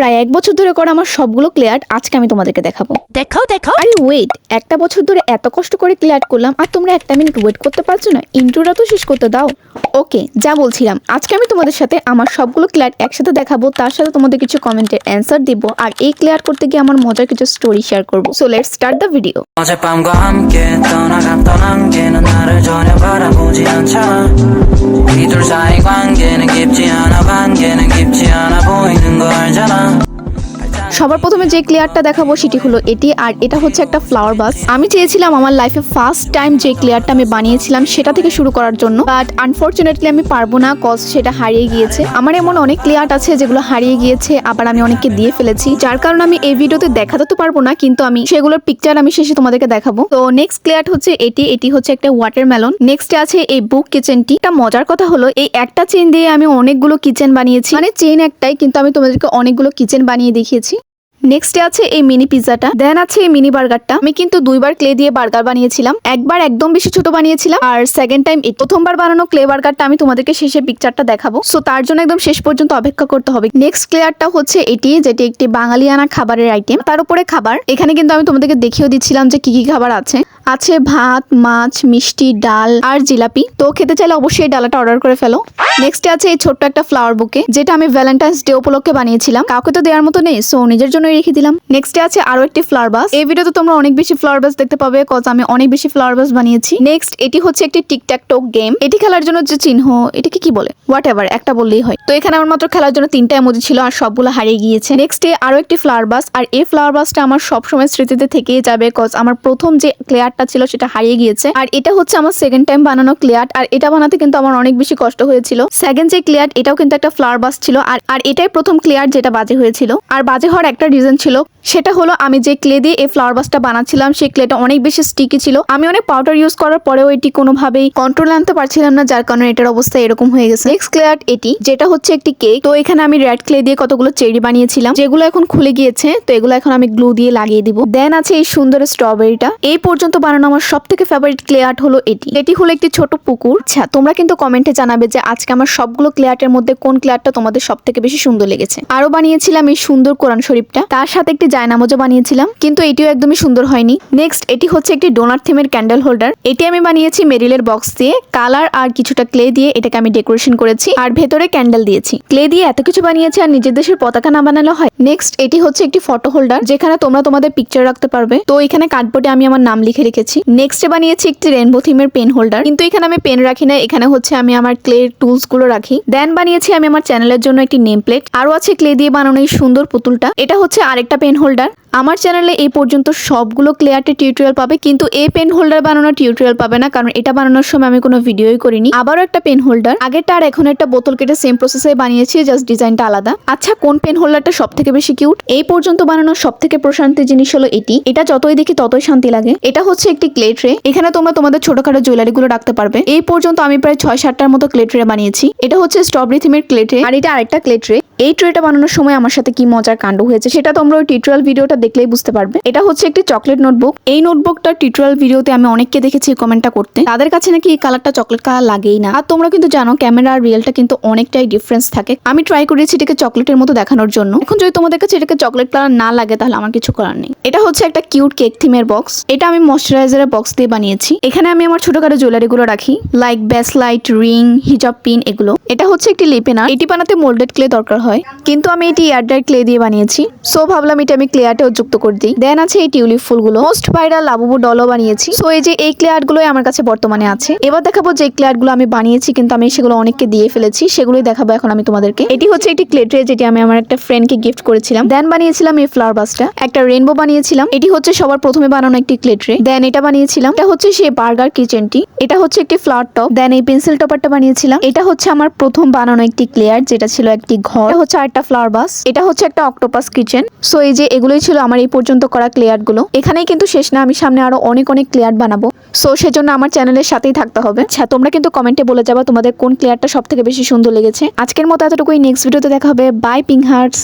প্রায় এক বছর ধরে করা আমার সবগুলো ক্লিয়ার আজকে আমি তোমাদেরকে দেখাবো দেখাও দেখাও আরে ওয়েট একটা বছর ধরে এত কষ্ট করে ক্লিয়ার করলাম আর তোমরা একটা মিনিট ওয়েট করতে পারছো না ইন্ট্রোটা তো শেষ করতে দাও ওকে যা বলছিলাম আজকে আমি তোমাদের সাথে আমার সবগুলো ক্লিয়ার একসাথে দেখাবো তার সাথে তোমাদের কিছু কমেন্টের অ্যান্সার দিব আর এই ক্লিয়ার করতে গিয়ে আমার মজার কিছু স্টোরি শেয়ার করবো so let's start the video 어젯밤과 함께 떠 সবার প্রথমে যে ক্লিয়ারটা দেখাবো সেটি হলো এটি, আর এটা হচ্ছে একটা ফ্লাওয়ার বাস আমি চেয়েছিলাম আমার লাইফে ফার্স্ট টাইম যে ক্লিয়ারটা আমি বানিয়েছিলাম সেটা থেকে শুরু করার জন্য বাট আনফর্চুনেটলি আমি পারব না কজ সেটা হারিয়ে গিয়েছে। আমার এমন অনেক ক্লিয়ার আছে যেগুলো হারিয়ে গিয়েছে, আবার আমি অনেককে দিয়ে ফেলেছি, যার কারণে আমি এই ভিডিওতে দেখাতে তো পারব না, কিন্তু আমি সেগুলোর পিকচার আমি শেষে তোমাদেরকে দেখাবো। তো নেক্সট ক্লিয়ার হচ্ছে এটি এটি হচ্ছে একটা ওয়াটারমেলন নেক্সট আছে এই বুক কিচেনটি একটা মজার কথা হলো, এই একটা চেন দিয়ে আমি অনেকগুলো কিচেন বানিয়েছি। মানে চেন একটাই, কিন্তু আমি তোমাদেরকে অনেকগুলো কিচেন বানিয়ে দেখিয়েছি। নেক্সটে আছে এই মিনি পিৎজাটা দেন আছে এই মিনি বার্গারটা আমি কিন্তু দুইবার ক্লে দিয়ে বার্গার বানিয়েছিলাম। একবার একদম বেশি ছোট বানিয়েছিলাম। আর সেকেন্ড টাইম প্রথমবার বানানো ক্লে বার্গারটা আমি তোমাদেরকে শেষে পিকচারটা দেখাবো। সো তার জন্য একদম শেষ পর্যন্ত অপেক্ষা করতে হবে। নেক্সট ক্লেয়ারটা হচ্ছে এটি, যেটি একটি বাঙালিয়ানা খাবারের আইটেম তার উপরে খাবার। এখানে কিন্তু আমি তোমাদেরকে দেখিয়েও দিচ্ছিলাম যে কি কি খাবার আছে। আছে ভাত, মাছ, মিষ্টি, ডাল আর জিলাপি। তো খেতে চাইলে অবশ্যই ডালাটা অর্ডার করে ফেলো। নেক্সট আছে এই ছোট্ট একটা ফ্লাওয়ার বুকে যেটা আমি ভ্যালেন্টাইন্স ডে উপলক্ষে বানিয়েছিলাম। কাউকে তো দেওয়ার মতো নেই সো নিজের জন্য রেখে দিলাম। নেক্সটে আছে আরও একটি ফ্লাওয়ার বাস এই ভিডিওতে তোমরা অনেক বেশি ফ্লাওয়ার বাস দেখতে পাবে কজ আমি অনেক বেশি ফ্লাওয়ার বাস বানিয়েছি। নেক্সট এটি হচ্ছে একটি টিকট্যাক টোক গেম এটি খেলার জন্য যে চিহ্ন, এটাকে কি বলে? হোয়াট এভার একটা বললেই হয়। তো এখানে আমার মাত্র খেলার জন্য তিনটা এমোজি ছিল আর সবগুলো হারিয়ে গিয়েছে। নেক্সট নেক্সটে আরও একটি ফ্লাওয়ার বাস আর এই ফ্লাওয়ার বাসটা আমার সবসময় স্মৃতিতে থেকেই যাবে কজ আমার প্রথম যে ক্লেয়ারটা ছিল, সেটা হারিয়ে গিয়েছে। আর এটা হচ্ছে আমার সেকেন্ড টাইম বানানো ক্লেয়ার আর এটা বানাতে কিন্তু আমার অনেক বেশি কষ্ট হয়েছিল। সেকেন্ড যে ক্লিয়ার এটাও কিন্তু একটা ফ্লাওয়ার বাস ছিল। আর আর এটাই প্রথম ক্লেয়ার যেটা বাজে হয়েছিল। আর বাজে হওয়ার একটা রিজন ছিল, সেটা হলো আমি যে ক্লে দিয়ে এই ফ্লাওয়ার বাসটা বানাচ্ছিলাম, সেই ক্লেটা অনেক বেশি স্টিকি ছিল। আমি অনেক পাউডার ইউজ করার পরেও এটি কোনোভাবেই কন্ট্রোল আনতে পারছিলাম না, যার কারণে এটার অবস্থা এরকম হয়ে গেছে। নেক্সট ক্লেয়ার এটি, যেটা হচ্ছে একটি কেক তো এখানে আমি রেড ক্লে দিয়ে কতগুলো চেরি বানিয়েছিলাম, যেগুলো এখন খুলে গিয়েছে। তো এগুলো এখন আমি গ্লু দিয়ে লাগিয়ে দিব। দেন আছে এই সুন্দর স্ট্রবেরিটা এই পর্যন্ত বানানো আমার সব থেকে ফেভারিট ক্লে আর্ট হলো এটি। এটি হলো একটি ছোট পুকুর। আচ্ছা তোমরা কিন্তু কমেন্টে জানাবে যে আজকে আমার সবগুলো ক্লেয়ার্টের মধ্যে কোন ক্লেয়ারটা তোমাদের সব থেকে বেশি সুন্দর লেগেছে। আরও বানিয়েছিলাম এই সুন্দর কোরআন শরীফটা। তার সাথে একটি জায়নামাজও বানিয়েছিলাম, কিন্তু এটিও একদমই সুন্দর হয়নি। নেক্সট এটি হচ্ছে একটি ডোনার থিমের ক্যান্ডেল হোল্ডার এটি আমি বানিয়েছি মেরিলের বক্স দিয়ে। কালার আর কিছুটা ক্লে দিয়ে এটাকে আমি ডেকোরেশন করেছি আর ভেতরে ক্যান্ডেল দিয়েছি। ক্লে দিয়ে এত কিছু বানিয়েছি আর নিজের দেশের পতাকা না বানালে হয়। নেক্সট এটি হচ্ছে একটি ফটো হোল্ডার যেখানে তোমরা তোমাদের পিকচার রাখতে পারবে। তো এখানে কার্ডবোর্ডে আমি আমার নাম লিখে রেখেছি নেক্সটে বানিয়েছি একটি রেনবো থিমের পেন হোল্ডার কিন্তু এখানে আমি পেন রাখি না এখানে হচ্ছে আমি আমার ক্লে টুলসগুলো রাখি। দেন বানিয়েছি আমি আমার চ্যানেলের জন্য একটি নেম প্লেট আরও আছে ক্লে দিয়ে বানানো এই সুন্দর পুতুলটা। এটা হচ্ছে আরেকটা পেন হোল্ডার আমার চ্যানেলে এই পর্যন্ত সবগুলো ক্লিয়ারটি টিউটোরিয়াল পাবে, কিন্তু এই পেন হোল্ডার বানানোর টিউটোরিয়াল পাবে না, কারণ এটা বানানোর সময় আমি কোনো ভিডিওই করিনি। আবারও একটা পেন হোল্ডার আগেরটা আর এখন একটা বোতল কেটে সেম প্রসেসে বানিয়েছি জাস্ট ডিজাইনটা আলাদা। আচ্ছা কোন পেন হোল্ডারটা সব থেকে বেশি কিউট এই পর্যন্ত বানানোর সব থেকে প্রশান্তির জিনিস হলো এটি। এটা যতই দেখি ততই শান্তি লাগে। এটা হচ্ছে একটি ক্লে ট্রে এখানে তোমরা তোমাদের ছোটখাটো জুয়েলারি গুলো রাখতে পারবে। এই পর্যন্ত আমি প্রায় ছয় সাতটার মতো ক্লে ট্রে বানিয়েছি। এটা হচ্ছে স্ট্রবেরি থিমের ক্লে ট্রে আর এটা আরেকটা ক্লে ট্রে এই ট্রেটা বানানোর সময় আমার সাথে কি মজার কাণ্ড হয়েছে সেটা তোমরা ওই টিউটোরিয়াল ভিডিওটা দেখলেই বুঝতে পারবে। এটা হচ্ছে একটি চকলেট নোটবুক। এই নোটবুকটার টিউটোরিয়াল ভিডিওতে আমি অনেককে দেখেছি কমেন্টটা করতে। তাদের কাছে নাকি এই কালারটা চকলেট কালার লাগেই না। আর তোমরা কিন্তু জানো ক্যামেরা আর রিয়েলটা কিন্তু অনেকটাই ডিফারেন্স থাকে। আমি ট্রাই করেছি এটাকে চকলেটের মতো দেখানোর জন্য। এখন যদি তোমাদের কাছে এটাকে চকলেট কালার না লাগে, তাহলে আমার কিছু করার নেই। এটা হচ্ছে একটা কিউট কেক থিমের বক্স এটা আমি ময়শ্চারাইজারের বক্স দিয়ে বানিয়েছি। এখানে আমি আমার ছোটখাটো জুয়েলারি গুলো রাখি। লাইক ব্যাসলাইট রিং হিজাব পিন এগুলো। এটা হচ্ছে একটি লিপেনার এটি বানাতে মোল্ডেড ক্লে দরকার হয়। কিন্তু আমি এটি এয়ারড্রাই ক্লে দিয়ে বানিয়েছি। সো ভাবলাম এটা আমি ক্লে আর্টেও যুক্ত করে দিই। দেন আছে এই টিউলিপ ফুলগুলো। মোস্ট ভাইরাল লাবুবু ডলও বানিয়েছি। সো এই যে এই ক্লেয়ার গুলোই আমার কাছে বর্তমানে আছে। এবার দেখাবো যে ক্লেয়ারগুলো আমি বানিয়েছি, কিন্তু আমি সেগুলো অনেককে দিয়ে ফেলেছি। সেগুলোই দেখাবো এখন আমি তোমাদেরকে। এটি হচ্ছে একটি ক্লে ট্রে যেটি আমি আমার একটা ফ্রেন্ডকে গিফট করেছিলাম। দেন বানিয়েছিলাম এই ফ্লাওয়ার বাসটা একটা রেনবো বানিয়েছিলাম। এটি হচ্ছে সবার প্রথমে বানানো একটি ক্লে ট্রে। দেন এটা বানিয়েছিলাম। এটা হচ্ছে সেই বার্গার কিচেনটি এটা হচ্ছে একটি ফ্লাওয়ার টপ দেন এই পেন্সিল টপারটা বানিয়েছিলাম। এটা হচ্ছে আমার প্রথম বানানো একটি ক্লেয়ার যেটা ছিল একটি ঘর। হচ্ছে একটা ফ্লাওয়ার বাস এটা হচ্ছে একটা অক্টোপাস কিচেন সো এই যে এগুলোই ছিল আমার এই পর্যন্ত করা ক্লেয়ারগুলো। এখানেই কিন্তু শেষ না, আমি সামনে আরও অনেক অনেক ক্লেয়ার বানাবো। সো সেজন্য আমার চ্যানেলের সাথেই থাকতে হবে। আচ্ছা তোমরা কিন্তু কমেন্টে বলে যাবা তোমাদের কোন ক্লেয়ারটা সব থেকে বেশি সুন্দর লেগেছে। আজকের মতো এতটুকুই। নেক্সট ভিডিওতে দেখা হবে। By ping hertz